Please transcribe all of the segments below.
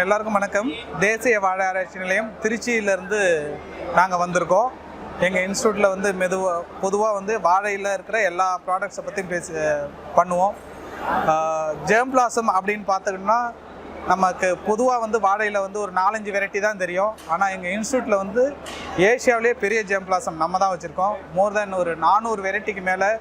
எல்லாருக்கும் வணக்கம். தேசிய வாழை ஆராய்ச்சி நிலையம் திருச்சியிலேருந்து நாங்கள் வந்திருக்கோம். எங்கள் இன்ஸ்டியூட்டில் வந்து மெதுவாக பொதுவாக வந்து வாழையில் இருக்கிற எல்லா ப்ராடக்ட்ஸை பற்றியும் பேசி பண்ணுவோம். ஜேம் பிளாசம் அப்படின்னு பார்த்துக்கிட்டோம்னா நமக்கு பொதுவாக வந்து வாழையில் வந்து ஒரு நாலஞ்சு வெரைட்டி தான் தெரியும். ஆனால் எங்கள் இன்ஸ்டியூட்டில் வந்து ஏஷியாவிலேயே பெரிய ஜேம் பிளாசம் நம்ம தான் வச்சுருக்கோம். மோர் தென் ஒரு நானூறு வெரைட்டிக்கு மேலே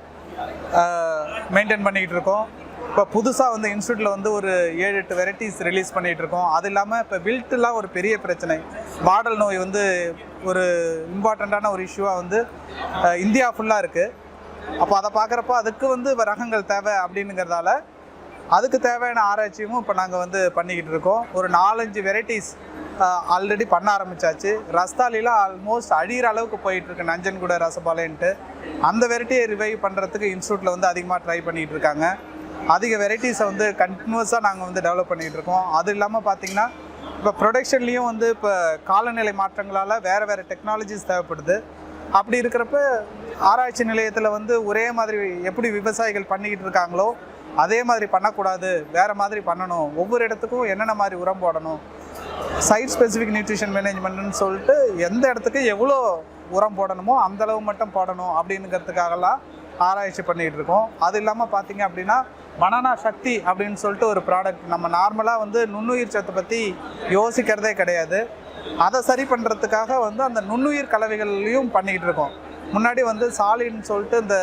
மெயின்டைன் பண்ணிக்கிட்டு இருக்கோம். இப்போ புதுசாக வந்து இன்ஸ்டியூட்டில் வந்து ஒரு ஏழு எட்டு வெரைட்டிஸ் ரிலீஸ் பண்ணிகிட்டு இருக்கோம். அது இல்லாமல் இப்போ வில்ட்டுலாம் ஒரு பெரிய பிரச்சனை. வாடல் நோய் வந்து ஒரு இம்பார்ட்டண்ட்டான ஒரு இஷ்யூவாக வந்து இந்தியா ஃபுல்லாக இருக்குது அப்போ அதை பார்க்குறப்ப அதுக்கு வந்து ரகங்கள் தேவை அப்படிங்கிறதால அதுக்கு தேவையான ஆராய்ச்சியும் இப்போ நாங்கள் வந்து பண்ணிக்கிட்டு இருக்கோம். ஒரு நாலஞ்சு வெரைட்டிஸ் ஆல்ரெடி பண்ண ஆரம்பிச்சாச்சு. ரஸ்தாலிலாம் ஆல்மோஸ்ட் அழிகிற அளவுக்கு போயிட்டுருக்கு நஞ்சன்கூட அந்த வெரைட்டியை ரிவைவ் பண்ணுறதுக்கு இன்ஸ்டியூட்டில் வந்து அதிகமாக ட்ரை பண்ணிகிட்டு இருக்காங்க. அதிக வெரைட்டிஸை வந்து கண்டினியூஸாக நாங்கள் வந்து டெவலப் பண்ணிகிட்டு இருக்கோம். அது இல்லாமல் பார்த்தீங்கன்னா இப்போ ப்ரொடக்ஷன்லேயும் வந்து இப்போ காலநிலை மாற்றங்களால் வேறு வேறு டெக்னாலஜிஸ் தேவைப்படுது. அப்படி இருக்கிறப்ப ஆராய்ச்சி நிலையத்தில் வந்து ஒரே மாதிரி எப்படி விவசாயிகள் பண்ணிக்கிட்டு இருக்காங்களோ அதே மாதிரி பண்ணக்கூடாது வேறு மாதிரி பண்ணணும். ஒவ்வொரு இடத்துக்கும் என்னென்ன மாதிரி உரம் போடணும் சைட் ஸ்பெசிஃபிக் நியூட்ரிஷன் மேனேஜ்மெண்ட்னு சொல்லிட்டு எந்த இடத்துக்கு எவ்வளோ உரம் போடணுமோ அந்த அளவு மட்டும் போடணும் அப்படிங்கிறதுக்காகலாம் ஆராய்ச்சி பண்ணிகிட்டு இருக்கோம். அது இல்லாமல் பார்த்தீங்க அப்படின்னா பனானா சக்தி அப்படின்னு சொல்லிட்டு ஒரு ப்ராடக்ட் நம்ம நார்மலாக வந்து நுண்ணுயிர் சத்தை பற்றி யோசிக்கிறதே கிடையாது. அதை சரி பண்ணுறதுக்காக வந்து அந்த நுண்ணுயிர் கலவைகள்லையும் பண்ணிக்கிட்டு இருக்கோம். முன்னாடி வந்து சாலின்னு சொல்லிட்டு இந்த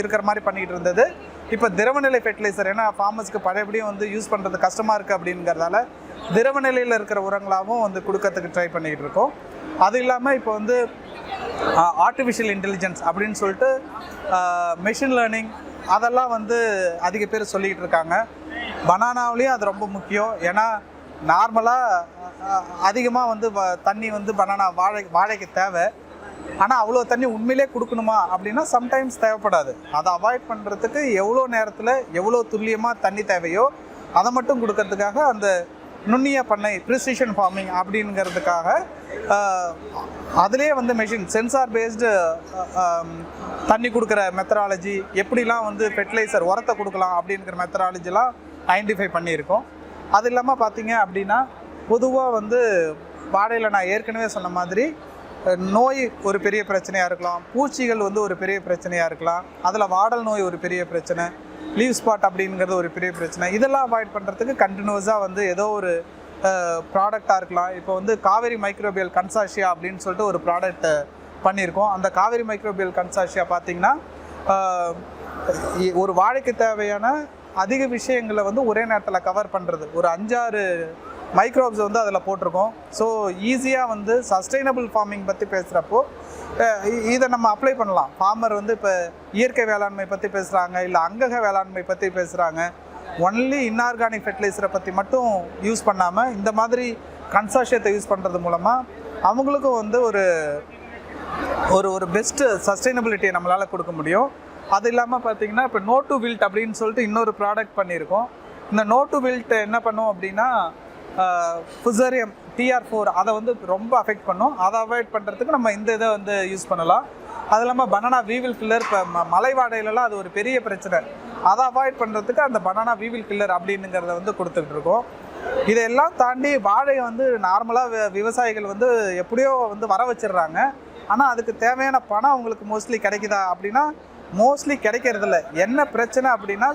இருக்கிற மாதிரி பண்ணிக்கிட்டு இருந்தது. இப்போ திரவநிலை ஃபெர்டிலைசர் ஏன்னா ஃபார்மர்ஸ்க்கு பழையபடியும் வந்து யூஸ் பண்ணுறது கஷ்டமாக இருக்குது அப்படிங்கிறதால திரவநிலையில் இருக்கிற உரங்களாகவும் வந்து கொடுக்கறதுக்கு ட்ரை பண்ணிக்கிட்டு இருக்கோம். அது இல்லாமல் இப்போ வந்து ஆர்டிஃபிஷியல் இன்டெலிஜென்ஸ் அப்படின்னு சொல்லிட்டு மெஷின் லேர்னிங் அதெல்லாம் வந்து அதிக பேர் சொல்லிக்கிட்டு இருக்காங்க. பனானாவிலையும் அது ரொம்ப முக்கியம். ஏன்னா நார்மலாக அதிகமாக வந்து வ- தண்ணி வந்து பனானா வாழை வாழைக்கு தேவை. ஆனால் அவ்வளோ தண்ணி உண்மையிலே கொடுக்கணுமா அப்படின்னா சம்டைம்ஸ் தேவைப்படாது. அதை அவாய்ட் பண்ணுறதுக்கு எவ்வளோ நேரத்தில் எவ்வளோ துல்லியமாக தண்ணி தேவையோ அதை மட்டும் கொடுக்கறதுக்காக அந்த நுண்ணிய பண்ணை ப்ரிசிஷன் ஃபார்மிங் அப்படிங்கிறதுக்காக அதிலே வந்து மெஷின் சென்சார் பேஸ்டு தண்ணி கொடுக்குற மெத்தடாலஜி எப்படிலாம் வந்து ஃபெர்டிலைசர் உரத்தை கொடுக்கலாம் அப்படிங்கிற மெத்தடாலஜிலாம் ஐடென்டிஃபை பண்ணியிருக்கோம். அது இல்லாமல் பார்த்தீங்க அப்படின்னா பொதுவாக வந்து வாடையில் நான் ஏற்கனவே சொன்ன மாதிரி நோய் ஒரு பெரிய பிரச்சனையாக இருக்கலாம் பூச்சிகள் வந்து ஒரு பெரிய பிரச்சனையாக இருக்கலாம் அதில் வாடல் நோய் ஒரு பெரிய பிரச்சனை லீவ் ஸ்பாட் அப்படிங்கிறது ஒரு பெரிய பிரச்சனை. இதெல்லாம் அவாய்ட் பண்ணுறதுக்கு கண்டினியூஸாக வந்து ஏதோ ஒரு ப்ராடக்டாக இருக்கலாம். இப்போ வந்து காவேரி மைக்ரோபியல் கன்சாஷியா அப்படின்னு சொல்லிட்டு ஒரு ப்ராடக்ட் பண்ணியிருக்கோம். அந்த காவேரி மைக்ரோபியல் கன்சாஷியா பார்த்தீங்கன்னா இ- ஒரு வாழைக்கு தேவையான அதிக விஷயங்களை வந்து ஒரே நேரத்தில் கவர் பண்ணுறது ஒரு அஞ்சாறு மைக்ரோப்ஸ் வந்து அதில் போட்டிருக்கோம். ஸோ ஈஸியாக வந்து சஸ்டைனபிள் ஃபார்மிங் பற்றி பேசுகிறப்போ இதை நம்ம அப்ளை பண்ணலாம். ஃபார்மர் வந்து இப்போ இயற்கை வேளாண்மை பற்றி பேசுகிறாங்க இல்லை அங்கக வேளாண்மை பற்றி பேசுகிறாங்க ஒன்லி இன்ஆர்கானிக் ஃபெர்டிலைசரை பற்றி மட்டும் யூஸ் பண்ணாமல் இந்த மாதிரி கன்சாஷியத்தை யூஸ் பண்ணுறது மூலமாக அவங்களுக்கும் வந்து ஒரு ஒரு ஒரு பெஸ்ட்டு சஸ்டைனபிலிட்டியை நம்மளால் கொடுக்க முடியும். அது இல்லாமல் பார்த்தீங்கன்னா இப்போ நோ டு வில்ட் அப்படின்னு சொல்லிட்டு இன்னொரு ப்ராடக்ட் பண்ணியிருக்கோம். இந்த நோ டு வில்ட் என்ன பண்ணும் அப்படின்னா ஃபுசரியம் டிஆர் ஃபோர் அதை வந்து ரொம்ப அஃபெக்ட் பண்ணும். அதை அவாய்ட் பண்ணுறதுக்கு நம்ம இந்த இதை வந்து யூஸ் பண்ணலாம். அது இல்லாமல் பனானா வீவில் கில்லர் இப்போ ம மலை அது ஒரு பெரிய பிரச்சனை. அதை அவாய்ட் பண்ணுறதுக்கு அந்த பனானா வீவில் கில்லர் அப்படின்னுங்கிறத வந்து கொடுத்துக்கிட்டு இருக்கோம். இதையெல்லாம் தாண்டி வாழையை வந்து நார்மலாக விவசாயிகள் வந்து எப்படியோ வந்து வர வச்சிடுறாங்க. ஆனால் அதுக்கு தேவையான பணம் அவங்களுக்கு மோஸ்ட்லி கிடைக்குதா அப்படின்னா மோஸ்ட்லி கிடைக்கிறதில்ல. என்ன பிரச்சனை அப்படின்னா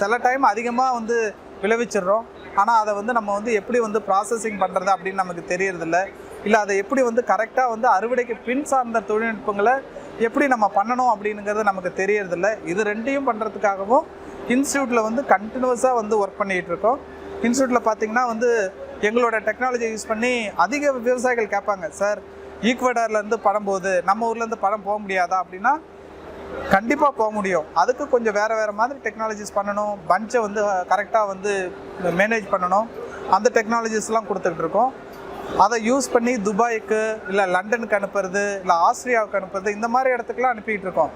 சில டைம் அதிகமாக வந்து விளைவிச்சிடுறோம். ஆனால் அதை வந்து நம்ம வந்து எப்படி வந்து ப்ராசஸிங் பண்ணுறது அப்படின்னு நமக்கு தெரியறதில்ல. இல்லை அதை எப்படி வந்து கரெக்டாக வந்து அறுவடைக்கு பின் சார்ந்த தொழில்நுட்பங்களை எப்படி நம்ம பண்ணணும் அப்படிங்கிறது நமக்கு தெரியறதில்ல. இது ரெண்டையும் பண்ணுறதுக்காகவும் இன்ஸ்டியூட்டில் வந்து கண்டினியூஸாக வந்து ஒர்க் பண்ணிகிட்டு இருக்கோம். இன்ஸ்டியூட்டில் பார்த்தீங்கன்னா வந்து எங்களோட டெக்னாலஜி யூஸ் பண்ணி அதிக விவசாயிகள் கேட்பாங்க சார் ஈக்குவடார்லேருந்து படம் போகுது நம்ம ஊர்லேருந்து படம் போக முடியாதா? அப்படின்னா கண்டிப்பாக போக முடியும். அதுக்கு கொஞ்சம் வேறு வேறு மாதிரி டெக்னாலஜிஸ் பண்ணணும். பஞ்சை வந்து கரெக்டாக வந்து மேனேஜ் பண்ணணும். அந்த டெக்னாலஜிஸ்லாம் கொடுத்துட்டு இருக்கோம். அதை யூஸ் பண்ணி துபாய்க்கு இல்லை லண்டனுக்கு அனுப்புறது இல்லை ஆஸ்திரியாவுக்கு அனுப்புறது இந்த மாதிரி இடத்துக்குலாம் அனுப்பிட்டு இருக்கோம்.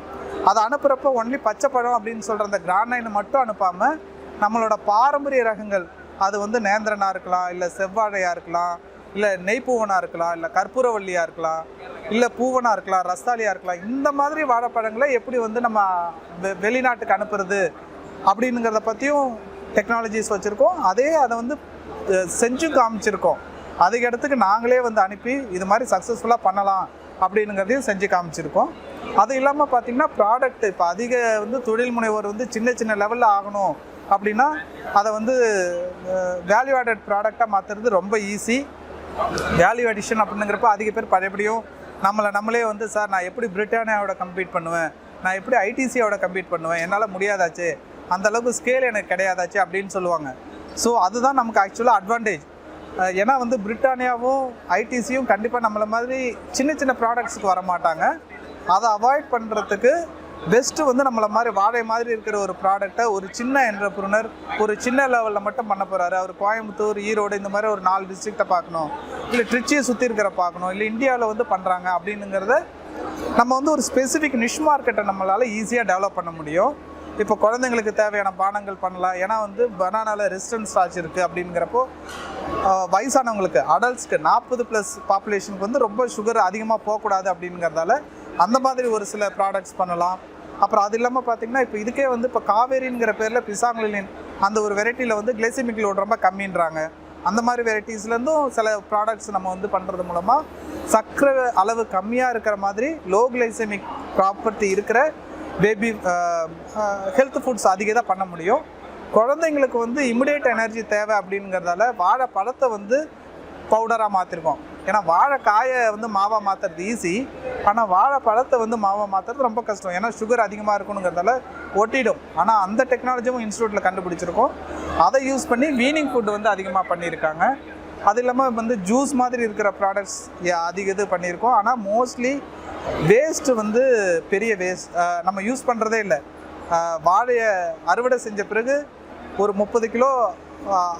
அதை அனுப்புகிறப்ப ஒன்லி பச்சை பழம் அப்படின்னு சொல்கிற அந்த கிரானைனை மட்டும் அனுப்பாமல் நம்மளோட பாரம்பரிய ரகங்கள் அது வந்து நேந்திரனாக இருக்கலாம் இல்லை செவ்வாழையாக இருக்கலாம் இல்லை நெய்ப்பூவனாக இருக்கலாம் இல்லை கற்பூரவல்லியாக இருக்கலாம் இல்லை பூவனாக இருக்கலாம் ரஸ்தாலியாக இருக்கலாம் இந்த மாதிரி வாழைப்பழங்களை எப்படி வந்து நம்ம வெ- வெளிநாட்டுக்கு அனுப்புறது அப்படிங்கிறத பற்றியும் டெக்னாலஜிஸ் வச்சுருக்கோம். அதே அதை வந்து செஞ்சும் காமிச்சிருக்கோம். அதுக்கு இடத்துக்கு நாங்களே வந்து அனுப்பி இது மாதிரி சக்ஸஸ்ஃபுல்லாக பண்ணலாம் அப்படிங்கிறதையும் செஞ்சு காமிச்சிருக்கோம். அது இல்லாமல் பார்த்தீங்கன்னா ப்ராடக்ட் இப்போ அதிக வந்து தொழில் முனைவோர் வந்து சின்ன சின்ன லெவலில் ஆகணும் அப்படின்னா அதை வந்து வேல்யூ ஆடட் ப்ராடக்டாக மாற்றுறது ரொம்ப ஈஸி வேல்யூ அடிஷன் அப்படிங்கிறப்ப அதிக பேர் பழையபடியும் நம்மளை நம்மளே வந்து சார் நான் எப்படி பிரிட்டானியாவோட கம்ப்ளீட் பண்ணுவேன்? நான் எப்படி ஐடிசியோட கம்ப்ளீட் பண்ணுவேன்? என்னால் முடியாதாச்சு? அந்த அளவுக்கு ஸ்கேல் எனக்கு கிடையாதாச்சு? அப்படின்னு சொல்லுவாங்க. ஸோ அதுதான் நமக்கு ஆக்சுவலாக அட்வான்டேஜ் ஏன்னா வந்து பிரிட்டானியாவும் ஐடிசியும் கண்டிப்பாக நம்மளை மாதிரி சின்ன சின்ன ப்ராடக்ட்ஸுக்கு வர மாட்டாங்க அதை அவாய்ட் பண்ணுறதுக்கு பெஸ்ட்டு வந்து நம்மளை மாதிரி வாழை மாதிரி இருக்கிற ஒரு ப்ராடக்டை ஒரு சின்ன என்டர்பிரினர் ஒரு சின்ன லெவலில் மட்டும் பண்ண போகிறாரு அவர் கோயம்புத்தூர் ஈரோடு இந்த மாதிரி ஒரு நாலு டிஸ்ட்ரிக்டை பார்க்கணும். இல்லை ட்ரிச்சியை சுற்றி இருக்கிற பார்க்கணும். இல்லை இந்தியாவில் வந்து பண்ணுறாங்க அப்படின்னுங்கிறத நம்ம வந்து ஒரு ஸ்பெசிஃபிக் நிஷ் மார்க்கெட்டை நம்மளால் ஈஸியாக டெவலப் பண்ண முடியும். இப்போ குழந்தைங்களுக்கு தேவையான பானங்கள் பண்ணலாம். ஏன்னா வந்து பனானாவில் ரெசிஸ்டன்ஸ் ஸ்டார்ச் இருக்குது அப்படிங்கிறப்போ வயசானவங்களுக்கு அடல்ட்ஸ்க்கு நாற்பது ப்ளஸ் பாப்புலேஷனுக்கு வந்து ரொம்ப சுகர் அதிகமாக போகக்கூடாது அப்படிங்கிறதால அந்த மாதிரி ஒரு சில ப்ராடக்ட்ஸ் பண்ணலாம். அப்புறம் அது இல்லாமல் பார்த்தீங்கன்னா இப்போ இதுக்கே வந்து இப்போ காவேரிங்கிற பேரில் பிசாங்குலின் அந்த ஒரு வெரைட்டியில் வந்து கிளைசிமிக் லோட் ரொம்ப கம்மின்றாங்க. அந்த மாதிரி வெரைட்டிஸ்லேருந்தும் சில ப்ராடக்ட்ஸ் நம்ம வந்து பண்ணுறது மூலமாக சர்க்கரை அளவு கம்மியாக இருக்கிற மாதிரி லோ கிளைசமிக் ப்ராப்பர்ட்டி இருக்கிற பேபி ஹெல்த் ஃபுட்ஸ் அதிக தான் பண்ண முடியும். குழந்தைங்களுக்கு வந்து இமிடியேட் எனர்ஜி தேவை அப்படிங்கிறதால வாழை பழத்தை வந்து பவுடராக மாற்றிருக்கோம் ஏன்னா வாழைக்காயை வந்து மாவாக மாற்றுறது ஈஸி ஆனால் வாழைப்பழத்தை வந்து மாவாக மாற்றுறது ரொம்ப கஷ்டம். ஏன்னா சுகர் அதிகமாக இருக்கணுங்கிறதால ஒட்டிடும். ஆனால் அந்த டெக்னாலஜியும் இன்ஸ்டியூட்டில் கண்டுபிடிச்சிருக்கோம். அதை யூஸ் பண்ணி வீனிங் ஃபுட் வந்து அதிகமாக பண்ணியிருக்காங்க. அது இல்லாமல் வந்து ஜூஸ் மாதிரி இருக்கிற ப்ராடக்ட்ஸ் அதிக இது பண்ணியிருக்கோம். ஆனால் மோஸ்ட்லி வேஸ்ட்டு வந்து பெரிய வேஸ்ட் நம்ம யூஸ் பண்ணுறதே இல்லை. வாழையை அறுவடை செஞ்ச பிறகு ஒரு முப்பது கிலோ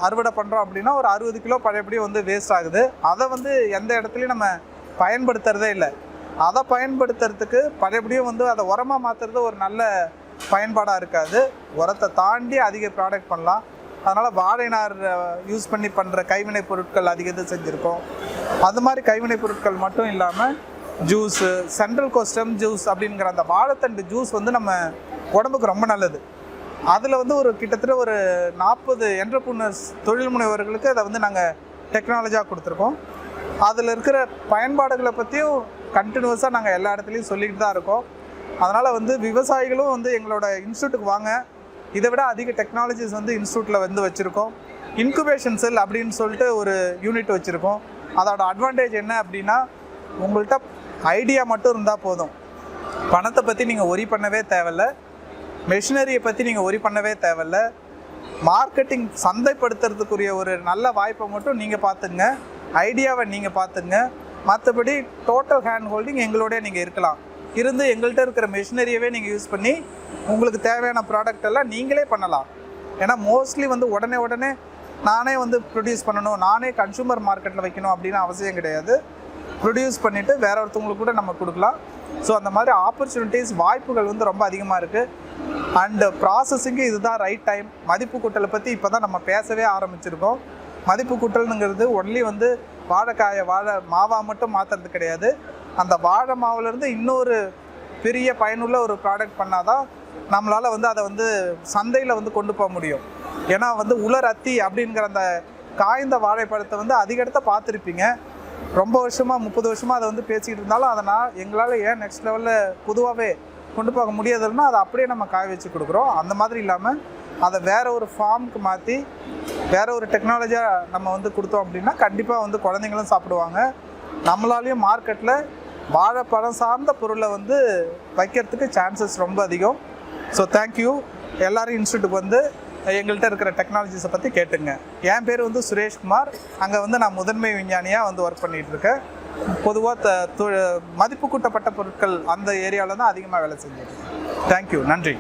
அறுவடை பண்ணுறோம் அப்படின்னா ஒரு அறுபது கிலோ பழையபடி வந்து வேஸ்ட் ஆகுது. அதை வந்து எந்த இடத்துலையும் நம்ம பயன்படுத்துறதே இல்லை. அதை பயன்படுத்துறதுக்கு பழையபடியும் வந்து அதை உரமாக மாற்றுறது ஒரு நல்ல பயன்பாடாக இருக்காது. உரத்தை தாண்டி அதிக ப்ராடக்ட் பண்ணலாம். அதனால் வாழை நார் யூஸ் பண்ணி பண்ணுற கைவினை பொருட்கள் அதிக செஞ்சுருக்கோம். அது மாதிரி கைவினை பொருட்கள் மட்டும் இல்லாமல் ஜூஸு சென்ட்ரல் கோஸ்டம் ஜூஸ் அப்படிங்கிற அந்த வாழைத்தண்டு ஜூஸ் வந்து நம்ம உடம்புக்கு ரொம்ப நல்லது. அதில் வந்து ஒரு கிட்டத்தட்ட ஒரு நாற்பது என்டர்பிரினர்ஸ் தொழில் முனைவர்களுக்கு அதை வந்து நாங்கள் டெக்னாலஜியாக கொடுத்துருக்கோம். அதில் இருக்கிற பயன்பாடுகளை பற்றியும் கண்டினியூஸாக நாங்கள் எல்லா இடத்துலையும் சொல்லிட்டு தான் இருக்கோம். அதனால் வந்து விவசாயிகளும் வந்து எங்களோட இன்ஸ்டியூட்டுக்கு வாங்க. இதை விட அதிக டெக்னாலஜிஸ் வந்து இன்ஸ்டியூட்டில் வந்து வச்சுருக்கோம். இன்குபேஷன் செல் அப்படின்னு சொல்லிட்டு ஒரு யூனிட் வச்சுருக்கோம். அதோட அட்வான்டேஜ் என்ன அப்படின்னா உங்கள்கிட்ட ஐடியா மட்டும் இருந்தால் போதும். பணத்தை பற்றி நீங்கள் ஒரி பண்ணவே தேவையில்ல. மெஷினரியை பற்றி நீங்கள் ஒரி பண்ணவே தேவையில்ல. மார்க்கெட்டிங் சந்தைப்படுத்துறதுக்குரிய ஒரு நல்ல வாய்ப்பை மட்டும் நீங்கள் பார்த்துங்க. ஐடியாவை நீங்கள் பார்த்துங்க. மற்றபடி டோட்டல் ஹேண்ட் ஹோல்டிங் எங்களோடய நீங்கள் இருக்கலாம். இருந்து எங்கள்கிட்ட இருக்கிற மெஷினரியவே நீங்கள் யூஸ் பண்ணி உங்களுக்கு தேவையான ப்ராடக்ட் எல்லாம் நீங்களே பண்ணலாம். ஏன்னா மோஸ்ட்லி வந்து உடனே உடனே நானே வந்து ப்ரொடியூஸ் பண்ணணும். நானே கன்சூமர் மார்க்கெட்டில் வைக்கணும் அப்படின்னு அவசியம் கிடையாது. ப்ரொடியூஸ் பண்ணிவிட்டு வேற ஒருத்தவங்களுக்கு கூட நம்ம கொடுக்கலாம். ஸோ அந்த மாதிரி ஆப்பர்ச்சுனிட்டிஸ் வாய்ப்புகள் வந்து ரொம்ப அதிகமாக இருக்குது அண்டு ப்ராசஸிங்கு இதுதான் ரைட் டைம் மதிப்பு கூட்டலை பற்றி இப்போ தான் நம்ம பேசவே ஆரம்பிச்சிருக்கோம். மதிப்பு கூட்டல்னுங்கிறது ஒன்லி வந்து வாழைக்காயை வாழை மாவாக மட்டும் மாற்றுறது கிடையாது. அந்த வாழை மாவுலேருந்து இன்னொரு பெரிய பயனுள்ள ஒரு ப்ராடக்ட் பண்ணாதான் நம்மளால் வந்து அதை வந்து சந்தையில் வந்து கொண்டு போக முடியும். ஏன்னா வந்து உலர் அத்தி அப்படிங்கிற அந்த காய்ந்த வாழைப்பழத்தை வந்து அதிக பார்த்துருப்பீங்க. ரொம்ப வருஷமாக முப்பது வருஷமாக அதை வந்து பேசிக்கிட்டு இருந்தாலும் அதை நான் எங்களால் ஏன் நெக்ஸ்ட் லெவலில் பொதுவாகவே கொண்டு போக முடியாதுன்னா அதை அப்படியே நம்ம காய வச்சு கொடுக்குறோம். அந்த மாதிரி இல்லாமல் அதை வேற ஒரு ஃபார்முக்கு மாற்றி வேற ஒரு டெக்னாலஜியாக நம்ம வந்து கொடுத்தோம் அப்படின்னா கண்டிப்பாக வந்து குழந்தைங்களும் சாப்பிடுவாங்க. நம்மளாலையும் மார்க்கெட்டில் வாழைப்பழம் சார்ந்த பொருளை வந்து வைக்கிறதுக்கு சான்சஸ் ரொம்ப அதிகம். ஸோ தேங்க்யூ எல்லாரும் இன்ஸ்டியூட்டுக்கு வந்து எங்கள்கிட்ட இருக்கிற டெக்னாலஜிஸை பற்றி கேட்டுங்க. என் பேர் வந்து சுரேஷ்குமார். அங்கே வந்து நான் முதன்மை விஞ்ஞானியாக வந்து ஒர்க் பண்ணிகிட்டு இருக்கேன். பொதுவாக த மதிப்பு கூட்டப்பட்ட பொருட்கள் அந்த ஏரியாவில் தான் அதிகமாக வேலை செஞ்சுருக்கேன் தேங்க்யூ நன்றி.